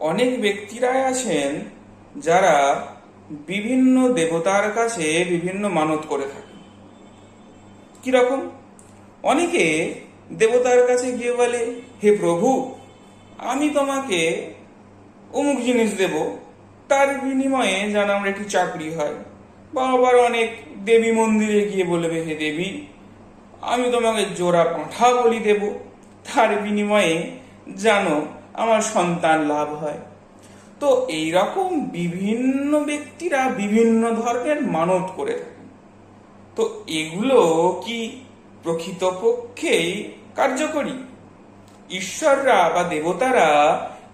অনেক ব্যক্তিরাই আছেন যারা বিভিন্ন দেবতার কাছে বিভিন্ন মানত করে থাকে। কীরকম অনেকে দেবতার কাছে গিয়ে বলে, হে প্রভু, আমি তোমাকে অমুক জিনিস দেব। তার বিনিময়ে যেন আমার একটি চাকরি হয়। বা আবার অনেক দেবী মন্দিরে গিয়ে বলবে, হে দেবী, আমি তোমাকে জোড়া পাঁঠা বলি দেব। তার বিনিময়ে জানো আমার সন্তান লাভ হয়। তো এই রকম বিভিন্ন ব্যক্তিরা বিভিন্ন ধর্মের মানত করে তো এগুলো কি প্রকৃতপক্ষেই কার্যকরী? ঈশ্বররা বা দেবতারা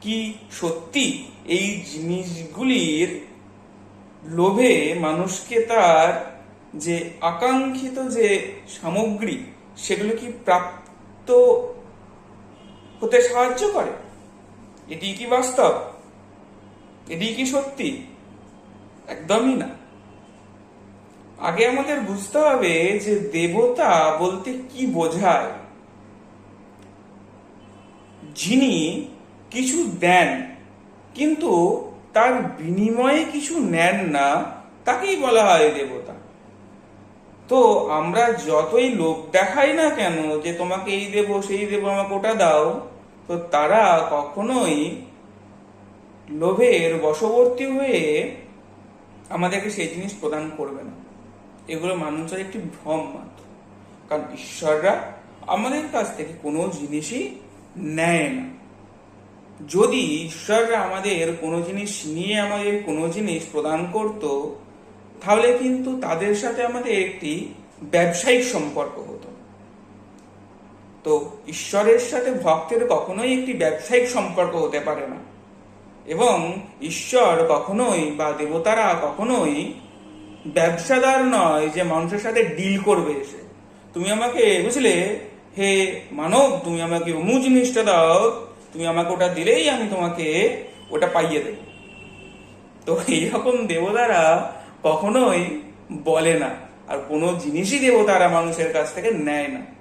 কি সত্যি এই জিনিসগুলির লোভে মানুষকে তার যে আকাঙ্ক্ষিত যে সামগ্রী, সেগুলো কি প্রাপ্ত হতে সাহায্য করে? এটি কি বাস্তব? এটি কি সত্যি? একদমই না। আগে আমাদের বুঝতে হবে যে দেবতা বলতে কি বোঝায়। যিনি কিছু দেন, কিন্তু তার বিনিময়ে কিছু নেন না, তাকেই বলা হয় দেবতা। তো আমরা যতই লোক দেখাই না কেন যে তোমাকে এই দেব, সেই দেব আমাকে ওটা দাও তো তারা কখনোই লোভের বশবর্তী হয়ে আমাদেরকে সেই জিনিস প্রদান করবে না। এগুলো মানুষের একটি ভ্রম মাত্র। কারণ ঈশ্বররা আমাদের কাছ থেকে কোনো জিনিসই নেয় না। যদি ঈশ্বররা আমাদের কোনো জিনিস নিয়ে আমাদের কোনো জিনিস প্রদান করত, তাহলে কিন্তু তাদের সাথে আমাদের একটি ব্যবসায়িক সম্পর্ক হতো। তো ঈশ্বরের সাথে ভক্তের কখনোই একটি ব্যবসায়িক সম্পর্ক হতে পারে না। এবং ঈশ্বর কখনোই বা দেবতারা কখনোই ব্যবসাদার নয় যে মানুষের সাথে ডিল করবে এসে। তুমি আমাকে বুঝলে? হে মানব, তুমি আমাকে অমু জিনিসটা দাও, তুমি আমাকে ওটা দিলেই আমি তোমাকে ওটা পাইয়ে দেব। তো এইরকম দেবতারা কখনোই বলে না, আর কোনো জিনিসই দেবতারা মানুষের কাছ থেকে নেয় না।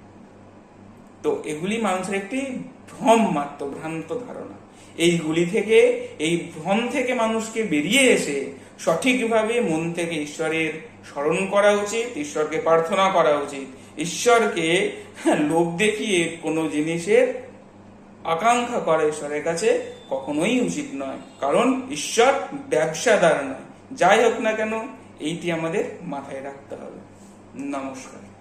তো এগুলি মানুষের একটি ভ্রম মাত্র ভ্রান্ত ধারণা। এইগুলি থেকে এই ভ্রম থেকে মানুষকে বেরিয়ে এসে সঠিকভাবে মন থেকে ঈশ্বরের স্মরণ করা উচিত ঈশ্বরকে প্রার্থনা করা উচিত। ঈশ্বরকে হ্যাঁ, লোভ দেখিয়ে কোনো জিনিসের আকাঙ্ক্ষা করা ঈশ্বরের কাছে কখনোই উচিত নয়। কারণ ঈশ্বর ব্যবসাদার নয়। যাই হোক না কেন এইটি আমাদের মাথায় রাখতে হবে। নমস্কার।